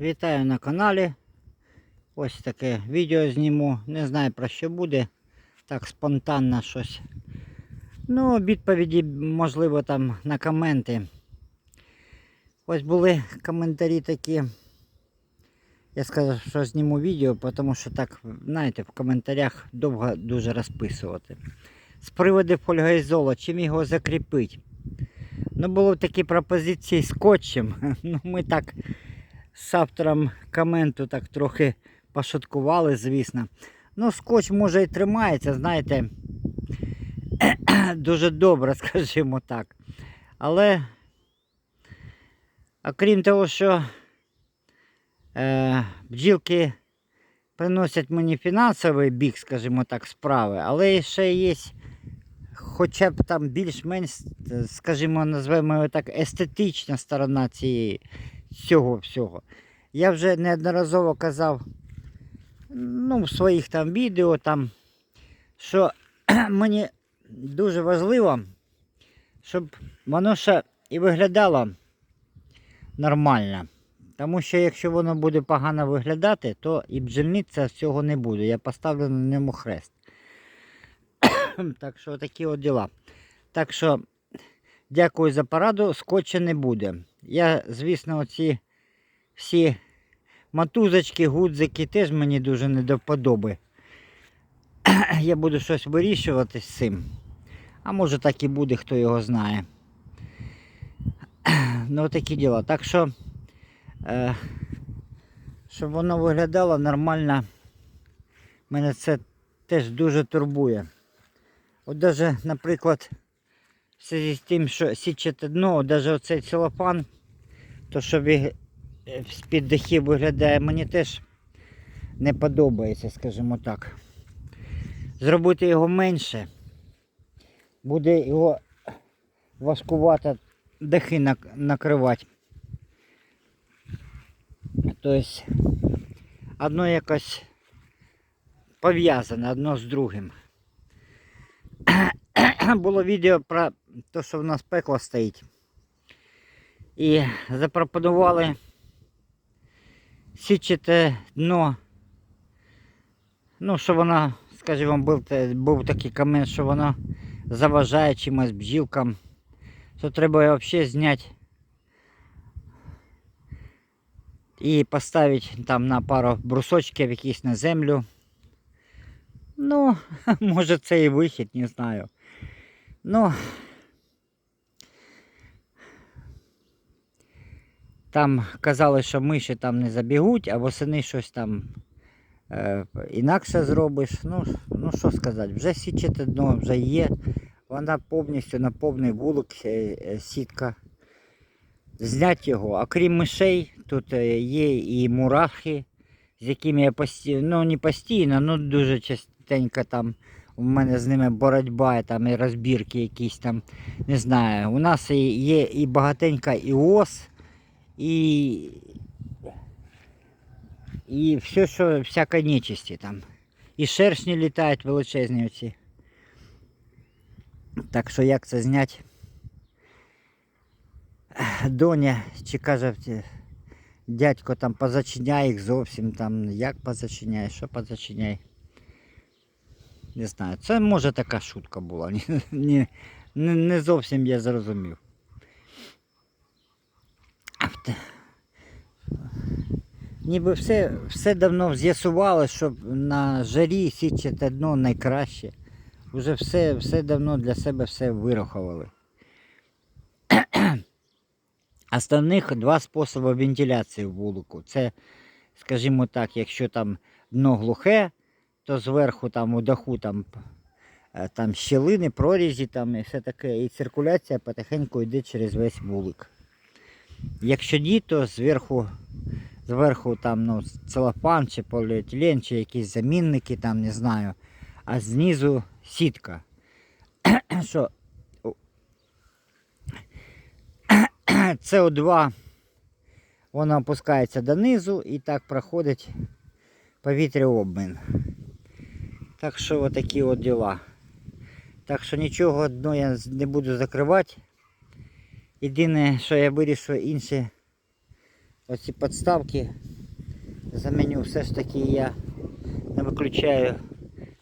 Вітаю на каналі. Ось таке відео зніму. Не знаю про що буде. Так спонтанно щось. Ну, відповіді, можливо, там на коменти. Ось були коментарі такі. Я сказав, що зніму відео, тому що так, знаєте, в коментарях довго дуже розписувати. З приводу фольгоізола, чим його закріпити? Ну, були такі пропозиції скотчем. Ну, ми так з автором коменту так трохи пошуткували, звісно. Ну, скотч може і тримається, знаєте, дуже добре, скажімо так. Але, окрім того, що е, бджілки приносять мені фінансовий бік, скажімо так, справи, але ще є хоча б там більш-менш, скажімо, назвемо його так, естетична сторона цієї цього всього. Я вже неодноразово казав ну, в своїх там відео, там, що мені дуже важливо, щоб воно ще і виглядало нормально. Тому що якщо воно буде погано виглядати, то і бджільниця цього не буде. Я поставлю на ньому хрест. так що такі от діла. Так що дякую за пораду, скотча не буде. Я, звісно, оці всі матузочки, гудзики теж мені дуже не до вподоби. Я буду щось вирішувати з цим. А може так і буде, хто його знає. Ну, такі діла. Так що, е, щоб воно виглядало нормально, мене це теж дуже турбує. От даже, наприклад, в зв'язку з тим, що січете дно, навіть оцей целофан, то що ви- е, з-під дахів виглядає, мені теж не подобається, скажімо так. Зробити його менше, буде його важкувато дахи нак- накривати. Тобто одно якось пов'язане одно з другим. Було відео про те, що в нас пекло стоїть. І запропонували січити дно. Ну, що воно, скажімо, був, був такий комент, що воно заважає чимось бджілкам. Що треба взагалі зняти і поставити там на пару брусочків якісь на землю. Ну, може це і вихід, не знаю. Ну, там казали, що миші там не забігуть, а восени щось там е, інакше зробиш. Ну, ну що сказати, вже січете дно, вже є. Вона повністю на повний вулик е, е, сітка. Зняти його. А крім мишей, тут е, є і мурахи, з якими я постійно, ну не постійно, ну дуже частенько там у мене з ними боротьба, там і розбірки якісь там, не знаю. У нас є і багатенька і і, і все, що всяка нечисті там. І шершні літають величезні оці. Так що як це зняти? Доня чи каже дядько там позачиняй їх зовсім там. Як позачиняй, що позачиняй. Не знаю. Це може така шутка була. Ні, не, не зовсім я зрозумів. А Ніби все, все давно з'ясували, що на жарі січете дно найкраще. Уже все, все давно для себе все вирахували. Основних два способи вентиляції в вулику. Це, скажімо так, якщо там дно глухе, то зверху там у даху там, е, там щілини, прорізі там і все таке. І циркуляція потихеньку йде через весь вулик. Якщо ні, то зверху, зверху там ну, целофан чи поліетилен, чи якісь замінники, там, не знаю, а знизу сітка. Що СО2 воно опускається донизу і так проходить повітряобмін. Так що отакі от діла. Так що нічого дно я не буду закривати. Єдине, що я вирішив інші оці підставки заміню. Все ж таки я не виключаю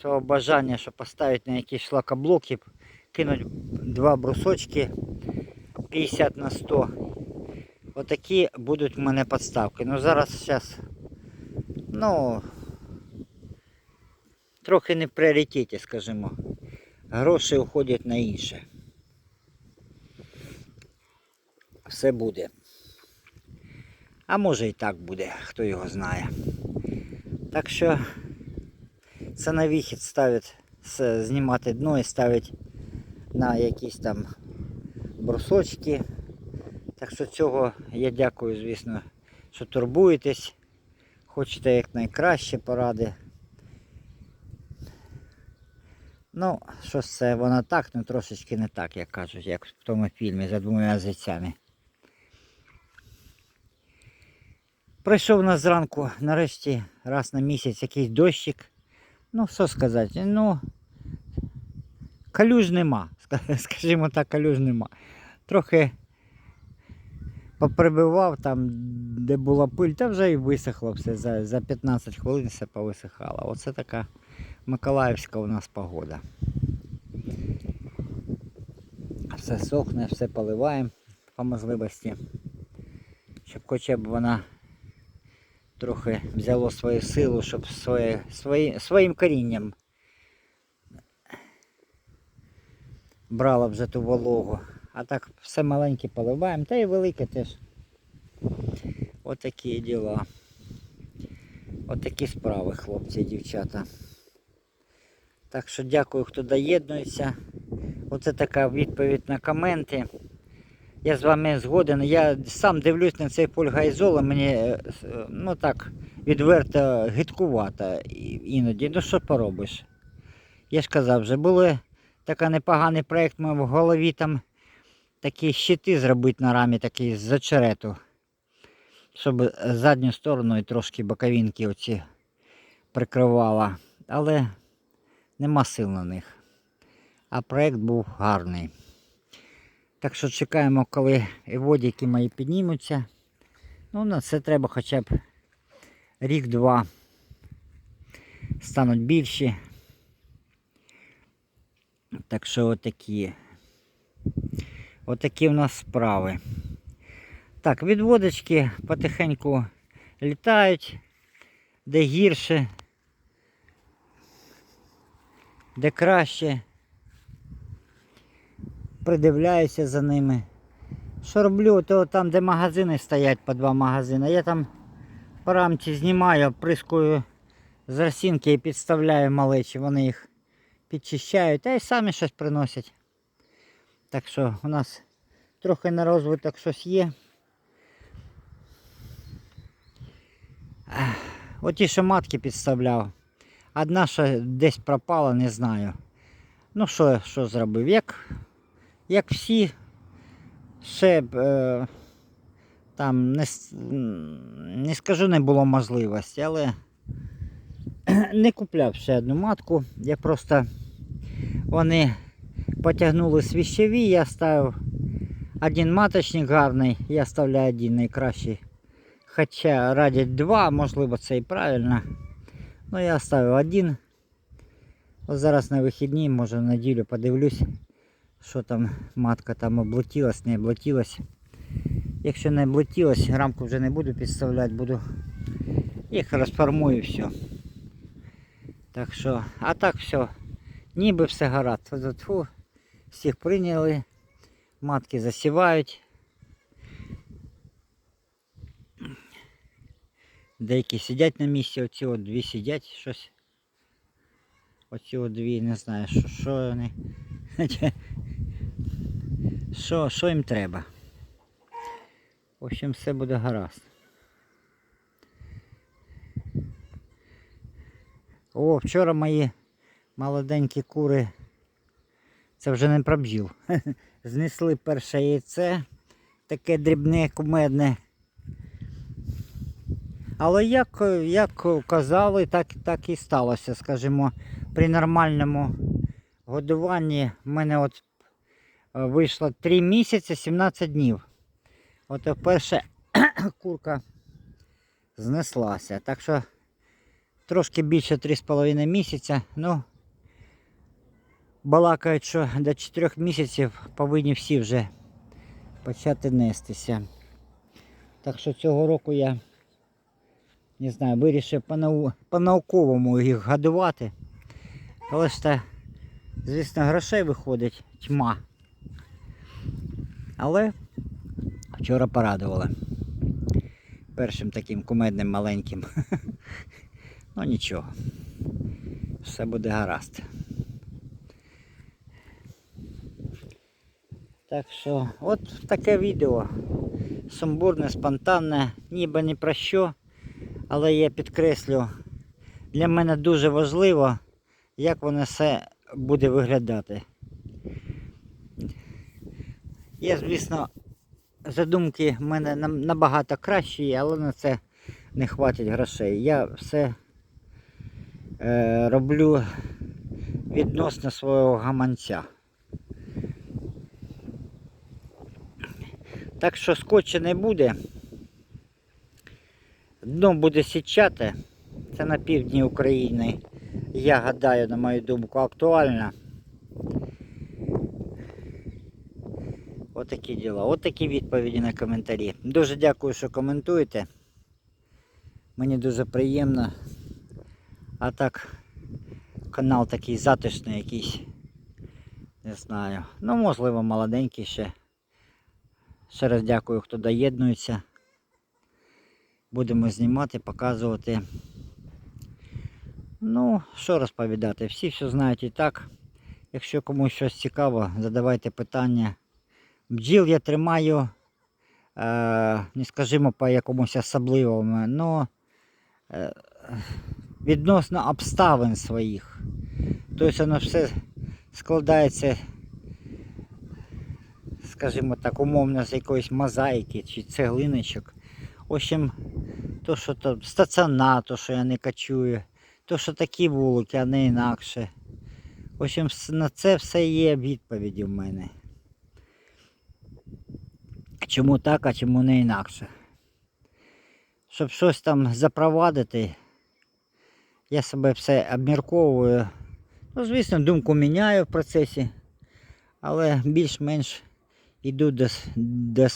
свого бажання, щоб поставити на якісь шлакоблоки, кинуть два брусочки 50 на 100. Отакі будуть в мене підставки. Ну зараз зараз, ну, трохи не в пріоритеті, скажімо. Гроші уходять на інше. Все буде. А може і так буде, хто його знає. Так що це на вихід ставить, знімати дно і ставить на якісь там брусочки. Так що цього я дякую, звісно, що турбуєтесь. Хочете якнайкраще поради. Ну, щось це воно так, ну трошечки не так, як кажуть, як в тому фільмі за двома язицями. Прийшов нас зранку, нарешті, раз на місяць якийсь дощик. Ну, що сказати, ну, калюж нема, скажімо так, калюж нема. Трохи поприбивав там, де була пиль, та вже і висохло все. За, за 15 хвилин все повисихало. Оце така Миколаївська у нас погода. Все сохне, все поливаємо по можливості. Щоб хоча б вона трохи взяло свою силу, щоб своє, свої, своїм корінням брала вже ту вологу. А так все маленьке поливаємо, та й велике теж. Отакі діла. Отакі справи, хлопці і дівчата. Так що дякую, хто доєднується. Оце така відповідь на коменти. Я з вами згоден. Я сам дивлюсь на цей польгайзол, мені е, е, ну так відверто гидкувато іноді. Ну що поробиш? Я ж казав, вже були такий непоганий проєкт, ми в голові там такі щити зробити на рамі, такі з очерету. Щоб задню сторону і трошки боковинки оці прикривала. Але нема сил на них. А проєкт був гарний. Так що чекаємо, коли і водики мої піднімуться. Ну, на це треба хоча б рік-два. Стануть більші. Так що отакі. Отакі в нас справи. Так, відводочки потихеньку літають, де гірше, де краще. Придивляюся за ними. Що роблю, то там, де магазини стоять по два магазини, я там по рамці знімаю, оприскую з росінки і підставляю малечі, вони їх підчищають та й самі щось приносять. Так що у нас трохи на розвиток щось є. Оті, що матки підставляв. Одна що десь пропала, не знаю. Ну що, що зробив? Як, як всі, ще е, там не, не скажу, не було можливості, але не купляв ще одну матку. Я просто вони потягнули свіщеві, я ставив один маточник гарний, я ставляю один найкращий. Хоча радять два, можливо це і правильно. Ну я ставив один. Ось зараз на вихідні, може в неділю подивлюсь, що там матка там облетілась, не облетілась. Якщо не облетілась, рамку вже не буду підставляти, буду їх розформую все. Так що, а так все. Ніби все гаразд. Тьфу-тьфу. Всіх прийняли. Матки засівають. Деякі сидять на місці, оці от дві сидять щось. Оці от дві, не знаю, що, що вони. Що, що їм треба. В общем, все буде гаразд. О, вчора мої молоденькі кури. Це вже не про. Знесли перше яйце, таке дрібне, кумедне. Але як, як казали, так, так і сталося, скажімо, при нормальному годуванні в мене от вийшло 3 місяці 17 днів. От вперше курка знеслася. Так що трошки більше 3,5 місяця. Ну, балакають, що до 4 місяців повинні всі вже почати нестися. Так що цього року я не знаю, вирішив по-нау- по-науковому їх годувати. Але ж звісно, грошей виходить тьма. Але вчора порадували. Першим таким кумедним маленьким. ну нічого. Все буде гаразд. Так що, от таке відео. Сумбурне, спонтанне, ніби ні про що. Але я підкреслю, для мене дуже важливо, як воно все буде виглядати. Є, звісно, задумки в мене набагато кращі, але на це не хватить грошей. Я все е, роблю відносно свого гаманця. Так що скотча не буде. Дно буде січати. Це на півдні України. Я гадаю, на мою думку, актуально. Отакі діла. Отакі відповіді на коментарі. Дуже дякую, що коментуєте. Мені дуже приємно. А так, канал такий затишний якийсь. Не знаю. Ну, можливо, молоденький ще. Ще раз дякую, хто доєднується. Будемо знімати, показувати. Ну, що розповідати? Всі все знають і так. Якщо комусь щось цікаво, задавайте питання. Бджіл я тримаю, е, не скажімо по якомусь особливому, але відносно обставин своїх. Тобто воно все складається, скажімо так, умовно з якоїсь мозаїки чи цеглиночок. В общем, то, що то стаціонар, то, що я не качую, то, що такі вулики, а не інакше. В общем, на це все є відповіді в мене. Чому так, а чому не інакше. Щоб щось там запровадити, я себе все обмірковую. Ну, звісно, думку міняю в процесі, але більш-менш йду до, до,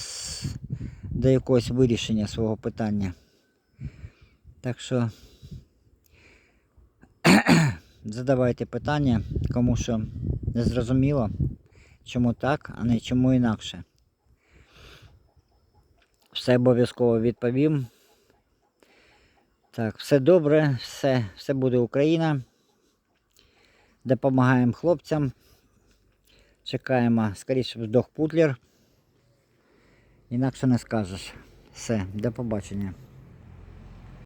до якогось вирішення свого питання. Так що задавайте питання, кому що не зрозуміло, чому так, а не чому інакше. Все обов'язково відповім. Так, все добре, все, все буде Україна. Допомагаємо хлопцям. Чекаємо, скоріше щоб здох Путлер. Інакше не скажеш. Все, до побачення.